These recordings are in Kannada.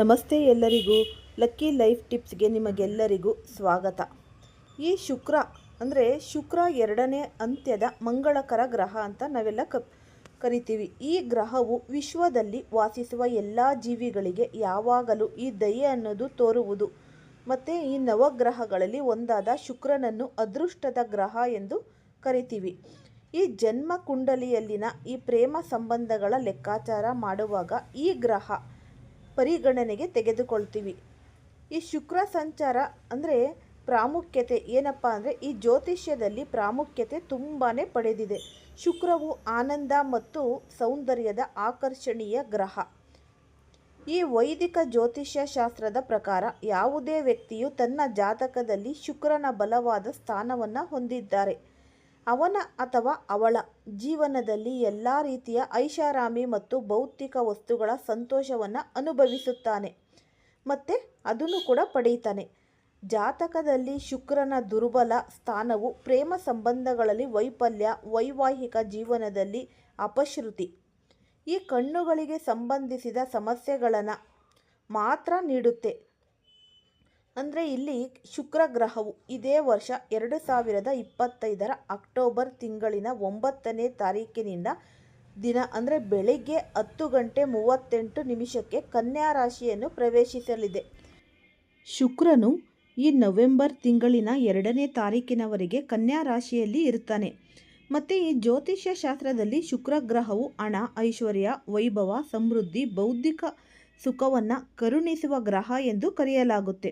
ನಮಸ್ತೆ ಎಲ್ಲರಿಗೂ ಲಕ್ಕಿ ಲೈಫ್ ಟಿಪ್ಸ್ಗೆ ನಿಮಗೆಲ್ಲರಿಗೂ ಸ್ವಾಗತ. ಈ ಶುಕ್ರ ಅಂದರೆ ಶುಕ್ರ ಎರಡನೇ ಅಂತ್ಯದ ಮಂಗಳಕರ ಗ್ರಹ ಅಂತ ನಾವೆಲ್ಲ ಕ ಕರಿತೀವಿ. ಈ ಗ್ರಹವು ವಿಶ್ವದಲ್ಲಿ ವಾಸಿಸುವ ಎಲ್ಲ ಜೀವಿಗಳಿಗೆ ಯಾವಾಗಲೂ ಈ ದಯೆ ಅನ್ನೋದು ತೋರುವುದು. ಮತ್ತು ಈ ನವಗ್ರಹಗಳಲ್ಲಿ ಒಂದಾದ ಶುಕ್ರನನ್ನು ಅದೃಷ್ಟದ ಗ್ರಹ ಎಂದು ಕರಿತೀವಿ. ಈ ಜನ್ಮ ಕುಂಡಲಿಯಲ್ಲಿನ ಈ ಪ್ರೇಮ ಸಂಬಂಧಗಳ ಲೆಕ್ಕಾಚಾರ ಮಾಡುವಾಗ ಈ ಗ್ರಹ ಪರಿಗಣನೆಗೆ ತೆಗೆದುಕೊಳ್ತೀವಿ. ಈ ಶುಕ್ರ ಸಂಚಾರ ಅಂದರೆ ಪ್ರಾಮುಖ್ಯತೆ ಏನಪ್ಪ ಅಂದರೆ ಈ ಜ್ಯೋತಿಷ್ಯದಲ್ಲಿ ಪ್ರಾಮುಖ್ಯತೆ ತುಂಬಾ ಪಡೆದಿದೆ. ಶುಕ್ರವು ಆನಂದ ಮತ್ತು ಸೌಂದರ್ಯದ ಆಕರ್ಷಣೀಯ ಗ್ರಹ. ಈ ವೈದಿಕ ಜ್ಯೋತಿಷ್ಯ ಶಾಸ್ತ್ರದ ಪ್ರಕಾರ ಯಾವುದೇ ವ್ಯಕ್ತಿಯು ತನ್ನ ಜಾತಕದಲ್ಲಿ ಶುಕ್ರನ ಬಲವಾದ ಸ್ಥಾನವನ್ನು ಹೊಂದಿದ್ದಾರೆ. ಅವನ ಅಥವಾ ಅವಳ ಜೀವನದಲ್ಲಿ ಎಲ್ಲ ರೀತಿಯ ಐಷಾರಾಮಿ ಮತ್ತು ಭೌತಿಕ ವಸ್ತುಗಳ ಸಂತೋಷವನ್ನು ಅನುಭವಿಸುತ್ತಾನೆ. ಮತ್ತು ಅದನ್ನು ಕೂಡ ಪಡೆಯುತ್ತಾನೆ. ಜಾತಕದಲ್ಲಿ ಶುಕ್ರನ ದುರ್ಬಲ ಸ್ಥಾನವು ಪ್ರೇಮ ಸಂಬಂಧಗಳಲ್ಲಿ ವೈಫಲ್ಯ, ವೈವಾಹಿಕ ಜೀವನದಲ್ಲಿ ಅಪಶ್ರುತಿ. ಈ ಕಣ್ಣುಗಳಿಗೆ ಸಂಬಂಧಿಸಿದ ಸಮಸ್ಯೆಗಳನ್ನು ಮಾತ್ರ ನೀಡುತ್ತೆ. ಅಂದರೆ ಇಲ್ಲಿ ಶುಕ್ರ ಗ್ರಹವು ಇದೇ ವರ್ಷ ಎರಡು ಸಾವಿರದ ಇಪ್ಪತ್ತೈದರ ಅಕ್ಟೋಬರ್ ತಿಂಗಳಿನ ಒಂಬತ್ತನೇ ತಾರೀಕಿನಿಂದ ದಿನ, ಅಂದರೆ ಬೆಳಿಗ್ಗೆ ಹತ್ತು ಗಂಟೆ ಮೂವತ್ತೆಂಟು ನಿಮಿಷಕ್ಕೆ ಕನ್ಯಾ ರಾಶಿಯನ್ನು ಪ್ರವೇಶಿಸಲಿದೆ. ಶುಕ್ರನು ಈ ನವೆಂಬರ್ ತಿಂಗಳಿನ ಎರಡನೇ ತಾರೀಕಿನವರೆಗೆ ಕನ್ಯಾ ರಾಶಿಯಲ್ಲಿ ಇರ್ತಾನೆ ಮತ್ತು ಈ ಜ್ಯೋತಿಷ್ಯ ಶಾಸ್ತ್ರದಲ್ಲಿ ಶುಕ್ರ ಗ್ರಹವು ಹಣ, ಐಶ್ವರ್ಯ, ವೈಭವ, ಸಮೃದ್ಧಿ, ಬೌದ್ಧಿಕ ಸುಖವನ್ನು ಕರುಣಿಸುವ ಗ್ರಹ ಎಂದು ಕರೆಯಲಾಗುತ್ತೆ.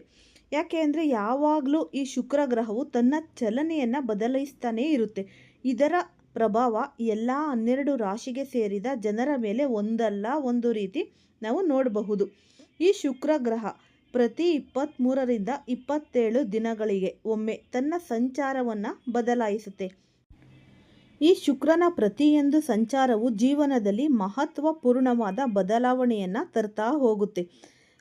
ಯಾಕೆ ಅಂದರೆ ಯಾವಾಗಲೂ ಈ ಶುಕ್ರ ಗ್ರಹವು ತನ್ನ ಚಲನೆಯನ್ನು ಬದಲಾಯಿಸ್ತಾನೇ ಇರುತ್ತೆ. ಇದರ ಪ್ರಭಾವ ಎಲ್ಲ ಹನ್ನೆರಡು ರಾಶಿಗೆ ಸೇರಿದ ಜನರ ಮೇಲೆ ಒಂದಲ್ಲ, ಒಂದು ರೀತಿ ನಾವು ನೋಡಬಹುದು. ಈ ಶುಕ್ರ ಗ್ರಹ ಪ್ರತಿ ಇಪ್ಪತ್ತ್ಮೂರರಿಂದ ಇಪ್ಪತ್ತೇಳು ದಿನಗಳಿಗೆ ಒಮ್ಮೆ ತನ್ನ ಸಂಚಾರವನ್ನು ಬದಲಾಯಿಸುತ್ತೆ. ಈ ಶುಕ್ರನ ಪ್ರತಿಯೊಂದು ಸಂಚಾರವು ಜೀವನದಲ್ಲಿ ಮಹತ್ವಪೂರ್ಣವಾದ ಬದಲಾವಣೆಯನ್ನು ತರ್ತಾ ಹೋಗುತ್ತೆ.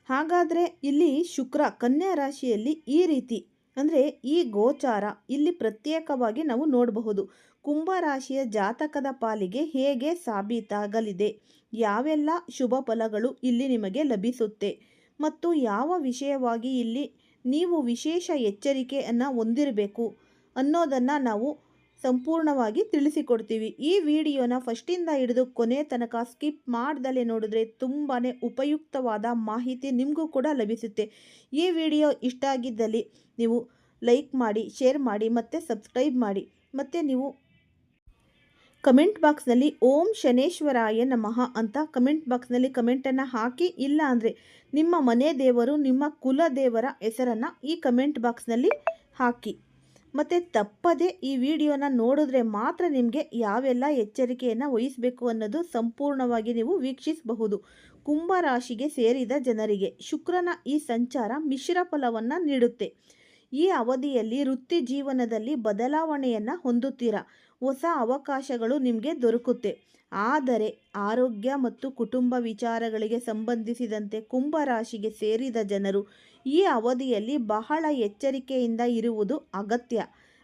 ಹಾಗಾದರೆ ಇಲ್ಲಿ ಶುಕ್ರ ಕನ್ಯಾ ರಾಶಿಯಲ್ಲಿ ಈ ರೀತಿ, ಅಂದರೆ ಈ ಗೋಚಾರ ಇಲ್ಲಿ ಪ್ರತ್ಯೇಕವಾಗಿ ನಾವು ನೋಡಬಹುದು. ಕುಂಭ ರಾಶಿಯ ಜಾತಕದ ಪಾಲಿಗೆ ಹೇಗೆ ಸಾಬೀತಾಗಲಿದೆ, ಯಾವೆಲ್ಲ ಶುಭ ಫಲಗಳು ಇಲ್ಲಿ ನಿಮಗೆ ಲಭಿಸುತ್ತೆ, ಮತ್ತು ಯಾವ ವಿಷಯವಾಗಿ ಇಲ್ಲಿ ನೀವು ವಿಶೇಷ ಎಚ್ಚರಿಕೆಯನ್ನು ಹೊಂದಿರಬೇಕು ಅನ್ನೋದನ್ನು ನಾವು ಸಂಪೂರ್ಣವಾಗಿ ತಿಳಿಸಿಕೊಡ್ತೀವಿ. ಈ ವಿಡಿಯೋನ ಫಸ್ಟಿಂದ ಹಿಡಿದು ಕೊನೆ ತನಕ ಸ್ಕಿಪ್ ಮಾಡ್ದಲೇ ನೋಡಿದ್ರೆ ತುಂಬಾ ಉಪಯುಕ್ತವಾದ ಮಾಹಿತಿ ನಿಮಗೂ ಕೂಡ ಲಭಿಸುತ್ತೆ. ಈ ವಿಡಿಯೋ ಇಷ್ಟ ಆಗಿದ್ದಲ್ಲಿ ನೀವು ಲೈಕ್ ಮಾಡಿ, ಶೇರ್ ಮಾಡಿ ಮತ್ತು ಸಬ್ಸ್ಕ್ರೈಬ್ ಮಾಡಿ. ಮತ್ತು ನೀವು ಕಮೆಂಟ್ ಬಾಕ್ಸ್ನಲ್ಲಿ ಓಂ ಶನೇಶ್ವರಾಯ ನಮಃ ಅಂತ ಕಮೆಂಟ್ ಬಾಕ್ಸ್ನಲ್ಲಿ ಕಮೆಂಟನ್ನು ಹಾಕಿ, ಇಲ್ಲ ಅಂದರೆ ನಿಮ್ಮ ಮನೆ ದೇವರು, ನಿಮ್ಮ ಕುಲ ದೇವರ ಹೆಸರನ್ನು ಈ ಕಮೆಂಟ್ ಬಾಕ್ಸ್ನಲ್ಲಿ ಹಾಕಿ. ಮತ್ತು ತಪ್ಪದೆ ಈ ವಿಡಿಯೋನ ನೋಡಿದ್ರೆ ಮಾತ್ರ ನಿಮಗೆ ಯಾವೆಲ್ಲ ಎಚ್ಚರಿಕೆಯನ್ನು ವಹಿಸಬೇಕು ಅನ್ನೋದು ಸಂಪೂರ್ಣವಾಗಿ ನೀವು ವೀಕ್ಷಿಸಬಹುದು. ಕುಂಭ ರಾಶಿಗೆ ಸೇರಿದ ಜನರಿಗೆ ಶುಕ್ರನ ಈ ಸಂಚಾರ ಮಿಶ್ರ ಫಲವನ್ನು ನೀಡುತ್ತೆ. ಈ ಅವಧಿಯಲ್ಲಿ ವೃತ್ತಿ ಜೀವನದಲ್ಲಿ ಬದಲಾವಣೆಯನ್ನು ಹೊಂದುತ್ತೀರಾ? ಹೊಸ ಅವಕಾಶಗಳು ನಿಮಗೆ ದೊರಕುತ್ತೆ. ಆದರೆ ಆರೋಗ್ಯ ಮತ್ತು ಕುಟುಂಬ ವಿಚಾರಗಳಿಗೆ ಸಂಬಂಧಿಸಿದಂತೆ ಕುಂಭ ರಾಶಿಗೆ ಸೇರಿದ ಜನರು ಈ ಅವಧಿಯಲ್ಲಿ ಬಹಳ ಎಚ್ಚರಿಕೆಯಿಂದ ಇರುವುದು ಅಗತ್ಯ.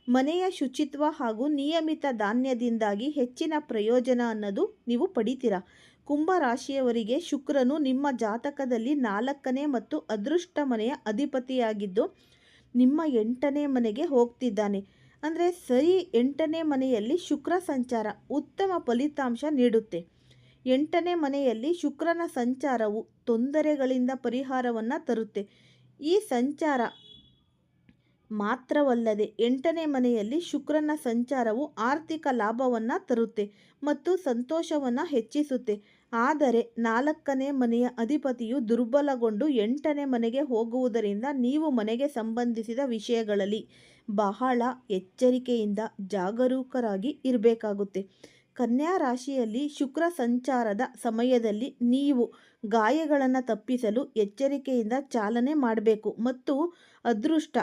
ಮನೆಯ ಶುಚಿತ್ವ ಹಾಗೂ ನಿಯಮಿತ ಧಾನ್ಯದಿಂದಾಗಿ ಹೆಚ್ಚಿನ ಪ್ರಯೋಜನ ಅನ್ನೋದು ನೀವು ಪಡಿತೀರಾ. ಕುಂಭರಾಶಿಯವರಿಗೆ ಶುಕ್ರನು ನಿಮ್ಮ ಜಾತಕದಲ್ಲಿ ನಾಲ್ಕನೇ ಮತ್ತು ಅದೃಷ್ಟ ಮನೆಯ ಅಧಿಪತಿಯಾಗಿದ್ದು ನಿಮ್ಮ ಎಂಟನೇ ಮನೆಗೆ ಹೋಗ್ತಿದ್ದಾನೆ. ಅಂದರೆ ಸರಿ ಎಂಟನೇ ಮನೆಯಲ್ಲಿ ಶುಕ್ರ ಸಂಚಾರ ಉತ್ತಮ ಫಲಿತಾಂಶ ನೀಡುತ್ತೆ. ಎಂಟನೇ ಮನೆಯಲ್ಲಿ ಶುಕ್ರನ ಸಂಚಾರವು ತೊಂದರೆಗಳಿಂದ ಪರಿಹಾರವನ್ನು ತರುತ್ತೆ. ಈ ಸಂಚಾರ ಮಾತ್ರವಲ್ಲದೆ ಎಂಟನೇ ಮನೆಯಲ್ಲಿ ಶುಕ್ರನ ಸಂಚಾರವು ಆರ್ಥಿಕ ಲಾಭವನ್ನು ತರುತ್ತೆ ಮತ್ತು ಸಂತೋಷವನ್ನು ಹೆಚ್ಚಿಸುತ್ತೆ. ಆದರೆ ನಾಲ್ಕನೇ ಮನೆಯ ಅಧಿಪತಿಯು ದುರ್ಬಲಗೊಂಡು ಎಂಟನೇ ಮನೆಗೆ ಹೋಗುವುದರಿಂದ ನೀವು ಮನೆಗೆ ಸಂಬಂಧಿಸಿದ ವಿಷಯಗಳಲ್ಲಿ ಬಹಳ ಎಚ್ಚರಿಕೆಯಿಂದ ಜಾಗರೂಕರಾಗಿ ಇರಬೇಕಾಗುತ್ತೆ. ಕನ್ಯಾ ರಾಶಿಯಲ್ಲಿ ಶುಕ್ರ ಸಂಚಾರದ ಸಮಯದಲ್ಲಿ ನೀವು ಗಾಯಗಳನ್ನು ತಪ್ಪಿಸಲು ಎಚ್ಚರಿಕೆಯಿಂದ ಚಾಲನೆ ಮಾಡಬೇಕು ಮತ್ತು ಅದೃಷ್ಟ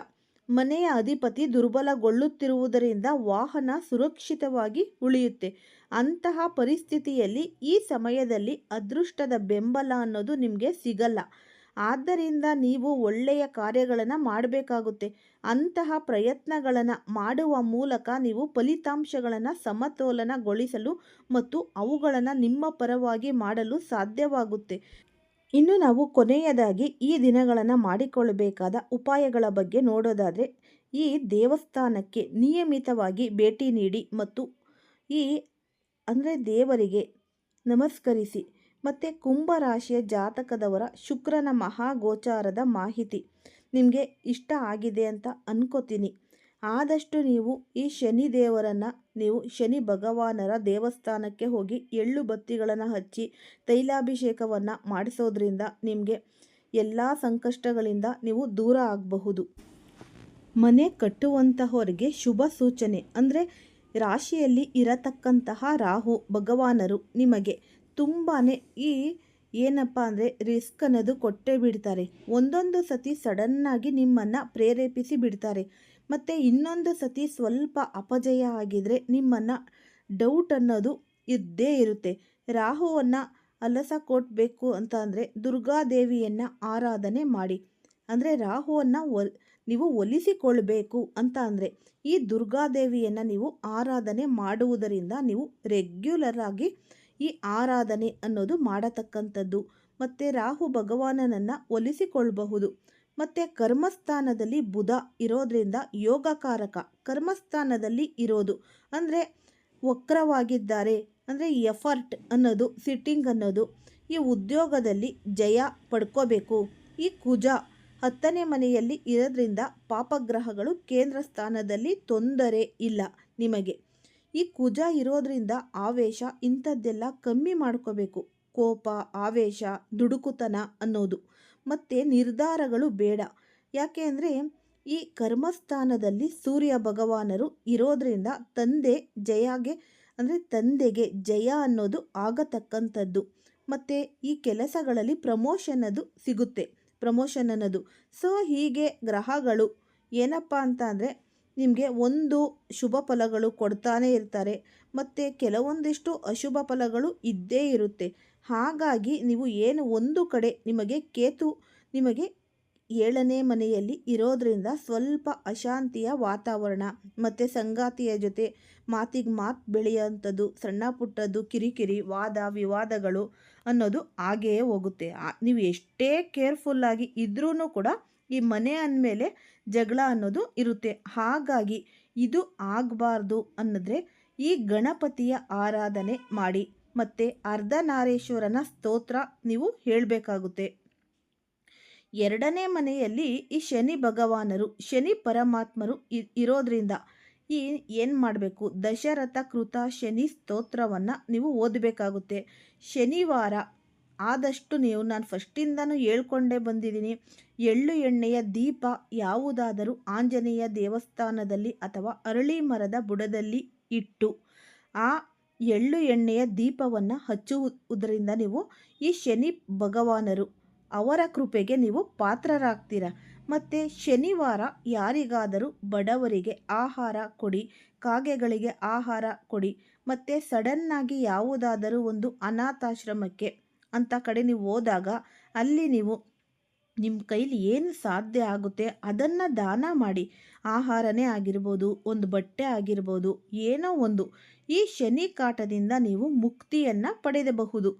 ಮನೆಯ ಅಧಿಪತಿ ದುರ್ಬಲಗೊಳ್ಳುತ್ತಿರುವುದರಿಂದ ವಾಹನ ಸುರಕ್ಷಿತವಾಗಿ ಉಳಿಯುತ್ತೆ. ಅಂತಹ ಪರಿಸ್ಥಿತಿಯಲ್ಲಿ ಈ ಸಮಯದಲ್ಲಿ ಅದೃಷ್ಟದ ಬೆಂಬಲ ಅನ್ನೋದು ನಿಮಗೆ ಸಿಗಲ್ಲ. ಆದ್ದರಿಂದ ನೀವು ಒಳ್ಳೆಯ ಕಾರ್ಯಗಳನ್ನು ಮಾಡಬೇಕಾಗುತ್ತೆ. ಅಂತಹ ಪ್ರಯತ್ನಗಳನ್ನು ಮಾಡುವ ಮೂಲಕ ನೀವು ಫಲಿತಾಂಶಗಳನ್ನು ಸಮತೋಲನಗೊಳಿಸಲು ಮತ್ತು ಅವುಗಳನ್ನು ನಿಮ್ಮ ಪರವಾಗಿ ಮಾಡಲು ಸಾಧ್ಯವಾಗುತ್ತೆ. ಇನ್ನು ನಾವು ಕೊನೆಯದಾಗಿ ಈ ದಿನಗಳನ್ನು ಮಾಡಿಕೊಳ್ಳಬೇಕಾದ ಉಪಾಯಗಳ ಬಗ್ಗೆ ನೋಡೋದಾದರೆ, ಈ ದೇವಸ್ಥಾನಕ್ಕೆ ನಿಯಮಿತವಾಗಿ ಭೇಟಿ ನೀಡಿ ಮತ್ತು ಈ, ಅಂದರೆ ದೇವರಿಗೆ ನಮಸ್ಕರಿಸಿ ಮತ್ತು ಕುಂಭರಾಶಿಯ ಜಾತಕದವರ ಶುಕ್ರನ ಮಹಾಗೋಚಾರದ ಮಾಹಿತಿ ನಿಮಗೆ ಇಷ್ಟ ಆಗಿದೆ ಅಂತ ಅನ್ಕೋತೀನಿ. ಆದಷ್ಟು ನೀವು ಈ ಶನಿ ದೇವರನ್ನು, ನೀವು ಶನಿ ಭಗವಾನರ ದೇವಸ್ಥಾನಕ್ಕೆ ಹೋಗಿ ಎಳ್ಳು ಬತ್ತಿಗಳನ್ನು ಹಚ್ಚಿ ತೈಲಾಭಿಷೇಕವನ್ನು ಮಾಡಿಸೋದ್ರಿಂದ ನಿಮಗೆ ಎಲ್ಲ ಸಂಕಷ್ಟಗಳಿಂದ ನೀವು ದೂರ ಆಗಬಹುದು. ಮನೆ ಕಟ್ಟುವಂತಹವರಿಗೆ ಶುಭ ಸೂಚನೆ. ಅಂದರೆ ರಾಶಿಯಲ್ಲಿ ಇರತಕ್ಕಂತಹ ರಾಹು, ಭಗವಾನರು ನಿಮಗೆ ತುಂಬಾ ಈ ಏನಪ್ಪ ಅಂದರೆ ರಿಸ್ಕ್ ಅನ್ನೋದು ಕೊಟ್ಟೇ ಬಿಡ್ತಾರೆ. ಒಂದೊಂದು ಸತಿ ಸಡನ್ನಾಗಿ ನಿಮ್ಮನ್ನು ಪ್ರೇರೇಪಿಸಿ ಬಿಡ್ತಾರೆ. ಮತ್ತು ಇನ್ನೊಂದು ಸತಿ ಸ್ವಲ್ಪ ಅಪಜಯ ಆಗಿದರೆ ನಿಮ್ಮನ್ನು ಡೌಟ್ ಅನ್ನೋದು ಇದ್ದೇ ಇರುತ್ತೆ. ರಾಹುವನ್ನು ಅಲಸ ಕೊಟ್ಟಬೇಕು ಅಂತ ಅಂದರೆ ದುರ್ಗಾದೇವಿಯನ್ನು ಆರಾಧನೆ ಮಾಡಿ. ಅಂದರೆ ರಾಹುವನ್ನು ಒಲ್, ನೀವು ಒಲಿಸಿಕೊಳ್ಬೇಕು ಅಂತ ಅಂದರೆ ಈ ದುರ್ಗಾದೇವಿಯನ್ನು ನೀವು ಆರಾಧನೆ ಮಾಡುವುದರಿಂದ ನೀವು ರೆಗ್ಯುಲರ್ ಆಗಿ ಈ ಆರಾಧನೆ ಅನ್ನೋದು ಮಾಡತಕ್ಕಂಥದ್ದು. ಮತ್ತು ರಾಹು ಭಗವಾನನನ್ನು ಒಲಿಸಿಕೊಳ್ಳಬಹುದು ಮತ್ತು ಕರ್ಮಸ್ಥಾನದಲ್ಲಿ ಬುಧ ಇರೋದ್ರಿಂದ ಯೋಗಕಾರಕ. ಕರ್ಮಸ್ಥಾನದಲ್ಲಿ ಇರೋದು ಅಂದರೆ ವಕ್ರವಾಗಿದ್ದಾರೆ, ಅಂದರೆ ಎಫರ್ಟ್ ಅನ್ನೋದು ಸಿಟ್ಟಿಂಗ್ ಅನ್ನೋದು. ಈ ಉದ್ಯೋಗದಲ್ಲಿ ಜಯ ಪಡ್ಕೋಬೇಕು. ಈ ಕುಜ ಹತ್ತನೇ ಮನೆಯಲ್ಲಿ ಇರೋದ್ರಿಂದ ಪಾಪಗ್ರಹಗಳು ಕೇಂದ್ರ ಸ್ಥಾನದಲ್ಲಿ ತೊಂದರೆ ಇಲ್ಲ ನಿಮಗೆ. ಈ ಕುಜ ಇರೋದ್ರಿಂದ ಆವೇಶ ಇಂಥದ್ದೆಲ್ಲ ಕಮ್ಮಿ ಮಾಡ್ಕೋಬೇಕು. ಕೋಪ, ಆವೇಶ, ದುಡುಕುತನ ಅನ್ನೋದು. ಮತ್ತು ನಿರ್ಧಾರಗಳು ಬೇಡ. ಯಾಕೆ ಅಂದರೆ ಈ ಕರ್ಮಸ್ಥಾನದಲ್ಲಿ ಸೂರ್ಯ ಭಗವಾನರು ಇರೋದ್ರಿಂದ ತಂದೆ ಜಯಗೆ, ಅಂದರೆ ತಂದೆಗೆ ಜಯ ಅನ್ನೋದು ಆಗತಕ್ಕಂಥದ್ದು. ಮತ್ತು ಈ ಕೆಲಸಗಳಲ್ಲಿ ಪ್ರಮೋಷನ್ ಅದು ಸಿಗುತ್ತೆ ಪ್ರಮೋಷನ್ ಅನ್ನೋದು. ಸೊ ಹೀಗೆ ಗ್ರಹಗಳು ಏನಪ್ಪ ಅಂತ ಅಂದರೆ ನಿಮಗೆ ಒಂದು ಶುಭ ಫಲಗಳು ಕೊಡ್ತಾನೆ ಇರ್ತಾರೆ, ಮತ್ತು ಕೆಲವೊಂದಿಷ್ಟು ಅಶುಭ ಫಲಗಳು ಇದ್ದೇ ಇರುತ್ತೆ. ಹಾಗಾಗಿ ನೀವು ಏನು ಒಂದು ಕಡೆ ನಿಮಗೆ ಕೇತು ನಿಮಗೆ ಏಳನೇ ಮನೆಯಲ್ಲಿ ಇರೋದರಿಂದ ಸ್ವಲ್ಪ ಅಶಾಂತಿಯ ವಾತಾವರಣ, ಮತ್ತು ಸಂಗಾತಿಯ ಜೊತೆ ಮಾತಿಗೆ ಮಾತು ಬೆಳೆಯೋಂಥದ್ದು ಸಣ್ಣ ಪುಟ್ಟದ್ದು, ಕಿರಿಕಿರಿ, ವಾದ, ವಿವಾದಗಳು ಅನ್ನೋದು ಹಾಗೆಯೇ ಹೋಗುತ್ತೆ. ನೀವು ಎಷ್ಟೇ ಕೇರ್ಫುಲ್ಲಾಗಿ ಇದ್ರೂ ಕೂಡ ಈ ಮನೆ ಅಂದಮೇಲೆ ಜಗಳ ಅನ್ನೋದು ಇರುತ್ತೆ. ಹಾಗಾಗಿ ಇದು ಆಗಬಾರ್ದು ಅನ್ನೋದ್ರೆ ಈ ಗಣಪತಿಯ ಆರಾಧನೆ ಮಾಡಿ. ಮತ್ತು ಅರ್ಧನಾರೇಶ್ವರನ ಸ್ತೋತ್ರ ನೀವು ಹೇಳಬೇಕಾಗುತ್ತೆ. ಎರಡನೇ ಮನೆಯಲ್ಲಿ ಈ ಶನಿ ಭಗವಾನರು, ಶನಿ ಪರಮಾತ್ಮರು ಇರೋದ್ರಿಂದ ಈ ಏನು ಮಾಡಬೇಕು? ದಶರಥ ಕೃತ ಶನಿ ಸ್ತೋತ್ರವನ್ನು ನೀವು ಓದಬೇಕಾಗುತ್ತೆ. ಶನಿವಾರ ಆದಷ್ಟು ನೀವು, ನಾನು ಫಸ್ಟಿಂದನೂ ಹೇಳ್ಕೊಂಡೇ ಬಂದಿದ್ದೀನಿ. ಎಳ್ಳು ಎಣ್ಣೆಯ ದೀಪ ಯಾವುದಾದರೂ ಆಂಜನೇಯ ದೇವಸ್ಥಾನದಲ್ಲಿ ಅಥವಾ ಅರಳಿ ಮರದ ಬುಡದಲ್ಲಿ ಇಟ್ಟು, ಆ ಎಳ್ಳು ಎಣ್ಣೆಯ ದೀಪವನ್ನು ಹಚ್ಚುವುದರಿಂದ ನೀವು ಈ ಶನಿ ಭಗವಾನರು, ಅವರ ಕೃಪೆಗೆ ನೀವು ಪಾತ್ರರಾಗ್ತೀರ. ಮತ್ತು ಶನಿವಾರ ಯಾರಿಗಾದರೂ ಬಡವರಿಗೆ ಆಹಾರ ಕೊಡಿ, ಕಾಗೆಗಳಿಗೆ ಆಹಾರ ಕೊಡಿ, ಮತ್ತು ಸಡನ್ನಾಗಿ ಯಾವುದಾದರೂ ಒಂದು ಅನಾಥಾಶ್ರಮಕ್ಕೆ ಅಂತ ಕಡೆ ನೀವು ಹೋದಾಗ ಅಲ್ಲಿ ನೀವು ನಿಮ್ಮ ಕೈಲಿ ಏನು ಸಾಧ್ಯ ಆಗುತ್ತೆ ಅದನ್ನು ದಾನ ಮಾಡಿ. ಆಹಾರನೇ ಆಗಿರ್ಬೋದು, ಒಂದು ಬಟ್ಟೆ ಆಗಿರ್ಬೋದು, ಏನೋ ಒಂದು ಈ ಶನಿ ಕಾಟದಿಂದ ನೀವು ಮುಕ್ತಿಯನ್ನು ಪಡೆಯಬಹುದು.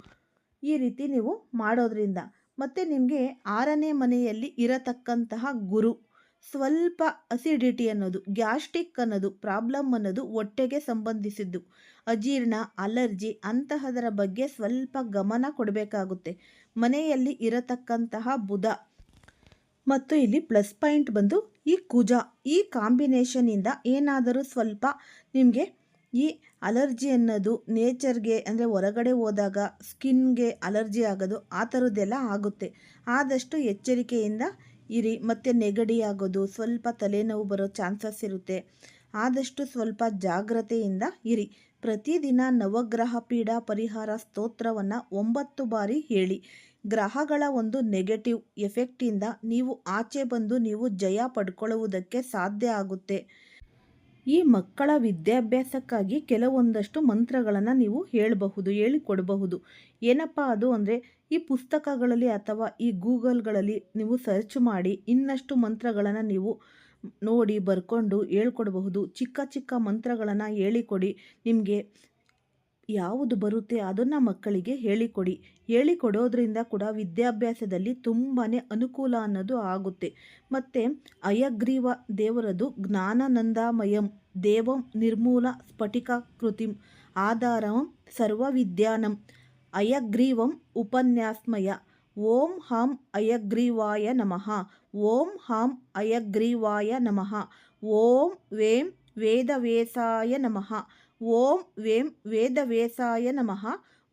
ಈ ರೀತಿ ನೀವು ಮಾಡೋದ್ರಿಂದ. ಮತ್ತು ನಿಮಗೆ ಆರನೇ ಮನೆಯಲ್ಲಿ ಇರತಕ್ಕಂತಹ ಗುರು, ಸ್ವಲ್ಪ ಅಸಿಡಿಟಿ ಅನ್ನೋದು ಗ್ಯಾಸ್ಟ್ರಿಕ್ ಅನ್ನೋದು ಪ್ರಾಬ್ಲಮ್ ಅನ್ನೋದು ಹೊಟ್ಟೆಗೆ ಸಂಬಂಧಿಸಿದ್ದು. ಅಜೀರ್ಣ ಅಲರ್ಜಿ ಅಂತಹದರ ಬಗ್ಗೆ ಸ್ವಲ್ಪ ಗಮನ ಕೊಡಬೇಕಾಗುತ್ತೆ. ಮನೆಯಲ್ಲಿ ಇರತಕ್ಕಂತಹ ಬುಧ. ಮತ್ತು ಇಲ್ಲಿ ಪ್ಲಸ್ ಪಾಯಿಂಟ್ ಬಂದು ಈ ಕುಜ. ಈ ಕಾಂಬಿನೇಷನಿಂದ ಏನಾದರೂ ಸ್ವಲ್ಪ ನಿಮಗೆ ಈ ಅಲರ್ಜಿ ಅನ್ನೋದು ನೇಚರ್ಗೆ ಅಂದರೆ ಹೊರಗಡೆ ಹೋದಾಗ ಸ್ಕಿನ್ಗೆ ಅಲರ್ಜಿ ಆಗೋದು ಆ ಥರದ್ದೆಲ್ಲ ಆಗುತ್ತೆ. ಆದಷ್ಟು ಎಚ್ಚರಿಕೆಯಿಂದ ಇರಿ, ಮತ್ತು ನೆಗಡಿ ಆಗೋದು, ಸ್ವಲ್ಪ ತಲೆನೋವು ಬರೋ ಚಾನ್ಸಸ್ ಇರುತ್ತೆ. ಆದಷ್ಟು ಸ್ವಲ್ಪ ಜಾಗ್ರತೆಯಿಂದ ಇರಿ. ಪ್ರತಿದಿನ ನವಗ್ರಹ ಪೀಡಾ ಪರಿಹಾರ ಸ್ತೋತ್ರವನ್ನು ಒಂಬತ್ತು ಬಾರಿ ಹೇಳಿ. ಗ್ರಹಗಳ ಒಂದು ನೆಗೆಟಿವ್ ಎಫೆಕ್ಟಿಂದ ನೀವು ಆಚೆ ಬಂದು ನೀವು ಜಯ ಪಡ್ಕೊಳ್ಳುವುದಕ್ಕೆ ಸಾಧ್ಯ ಆಗುತ್ತೆ. ಈ ಮಕ್ಕಳ ವಿದ್ಯಾಭ್ಯಾಸಕ್ಕಾಗಿ ಕೆಲವೊಂದಷ್ಟು ಮಂತ್ರಗಳನ್ನು ನೀವು ಹೇಳಬಹುದು, ಹೇಳಿಕೊಡಬಹುದು. ಏನಪ್ಪ ಅದು ಅಂದರೆ, ಈ ಪುಸ್ತಕಗಳಲ್ಲಿ ಅಥವಾ ಈ ಗೂಗಲ್ಗಳಲ್ಲಿ ನೀವು ಸರ್ಚ್ ಮಾಡಿ ಇನ್ನಷ್ಟು ಮಂತ್ರಗಳನ್ನು ನೀವು ನೋಡಿ ಬರ್ಕೊಂಡು ಹೇಳ್ಕೊಡಬಹುದು. ಚಿಕ್ಕ ಚಿಕ್ಕ ಮಂತ್ರಗಳನ್ನು ಹೇಳಿಕೊಡಿ. ನಿಮಗೆ ಯಾವುದು ಬರುತ್ತೆ ಅದನ್ನು ಮಕ್ಕಳಿಗೆ ಹೇಳಿಕೊಡಿ. ಹೇಳಿಕೊಡೋದ್ರಿಂದ ಕೂಡ ವಿದ್ಯಾಭ್ಯಾಸದಲ್ಲಿ ತುಂಬಾ ಅನುಕೂಲ ಅನ್ನೋದು ಆಗುತ್ತೆ. ಮತ್ತು ಅಯಗ್ರೀವ ದೇವರದು ಜ್ಞಾನಾನಂದಮಯಂ ದೇವಂ ನಿರ್ಮೂಲ ಸ್ಫಟಿಕ ಕೃತಿಂ ಆಧಾರಂ ಸರ್ವವಿದ್ಯಾನಂ ಅಯಗ್ರೀವಂ ಉಪನ್ಯಾಸ್ಮಯ ಓಂ ಹಾಂ ಅಯಗ್ರೀವಾಯ ನಮಃ ಓಂ ಹಾಂ ಅಯಗ್ರೀವಾಯ ನಮಃ ಓಂ ವೇಂ ವೇದವೇಸಾಯ ನಮಃ ಓಂ ವೇಂ ವೇದವೇಸಾಯ ನಮಃ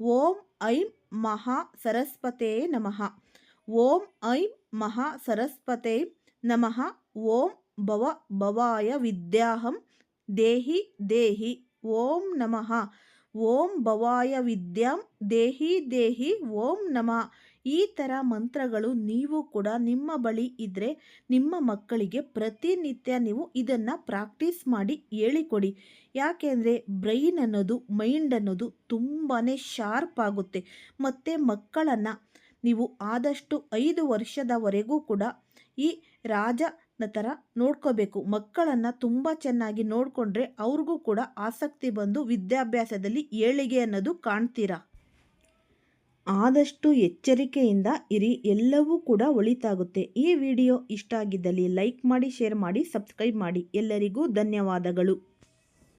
ಓಂ ಐಂ ಮಹಾ ಸರಸ್ವತೇ ನಮಃ ಓಂ ಐಂ ಮಹಾ ಸರಸ್ವತೇ ನಮಃ ಓಂ ಭವ ಭವಾಯ ವಿದ್ಯಾಹಂ ದೇಹಿ ದೇಹಿ ಓಂ ನಮಃ ಓಂ ಭವಾಯ ವಿದ್ಯಾಂ ದೇಹಿ ದೇಹಿ ಓಂ ನಮಃ ಈ ಥರ ಮಂತ್ರಗಳು ನೀವು ಕೂಡ ನಿಮ್ಮ ಬಳಿ ಇದ್ದರೆ ನಿಮ್ಮ ಮಕ್ಕಳಿಗೆ ಪ್ರತಿನಿತ್ಯ ನೀವು ಇದನ್ನು ಪ್ರಾಕ್ಟೀಸ್ ಮಾಡಿ ಹೇಳಿಕೊಡಿ. ಯಾಕೆಂದರೆ ಬ್ರೈನ್ ಅನ್ನೋದು, ಮೈಂಡ್ ಅನ್ನೋದು ತುಂಬಾ ಶಾರ್ಪ್ ಆಗುತ್ತೆ. ಮತ್ತು ಮಕ್ಕಳನ್ನು ನೀವು ಆದಷ್ಟು ಐದು ವರ್ಷದವರೆಗೂ ಕೂಡ ಈ ರಾಜ ಥರ ನೋಡ್ಕೋಬೇಕು. ಮಕ್ಕಳನ್ನು ತುಂಬ ಚೆನ್ನಾಗಿ ನೋಡಿಕೊಂಡ್ರೆ ಅವ್ರಿಗೂ ಕೂಡ ಆಸಕ್ತಿ ಬಂದು ವಿದ್ಯಾಭ್ಯಾಸದಲ್ಲಿ ಏಳಿಗೆ ಅನ್ನೋದು ಕಾಣ್ತೀರಾ? ಆದಷ್ಟು ಎಚ್ಚರಿಕೆಯಿಂದ ಇರಿ, ಎಲ್ಲವೂ ಕೂಡ ಒಳಿತಾಗುತ್ತೆ. ಈ ವಿಡಿಯೋ ಇಷ್ಟ ಆಗಿದ್ದಲ್ಲಿ ಲೈಕ್ ಮಾಡಿ, ಶೇರ್ ಮಾಡಿ, ಸಬ್ಸ್ಕ್ರೈಬ್ ಮಾಡಿ. ಎಲ್ಲರಿಗೂ ಧನ್ಯವಾದಗಳು.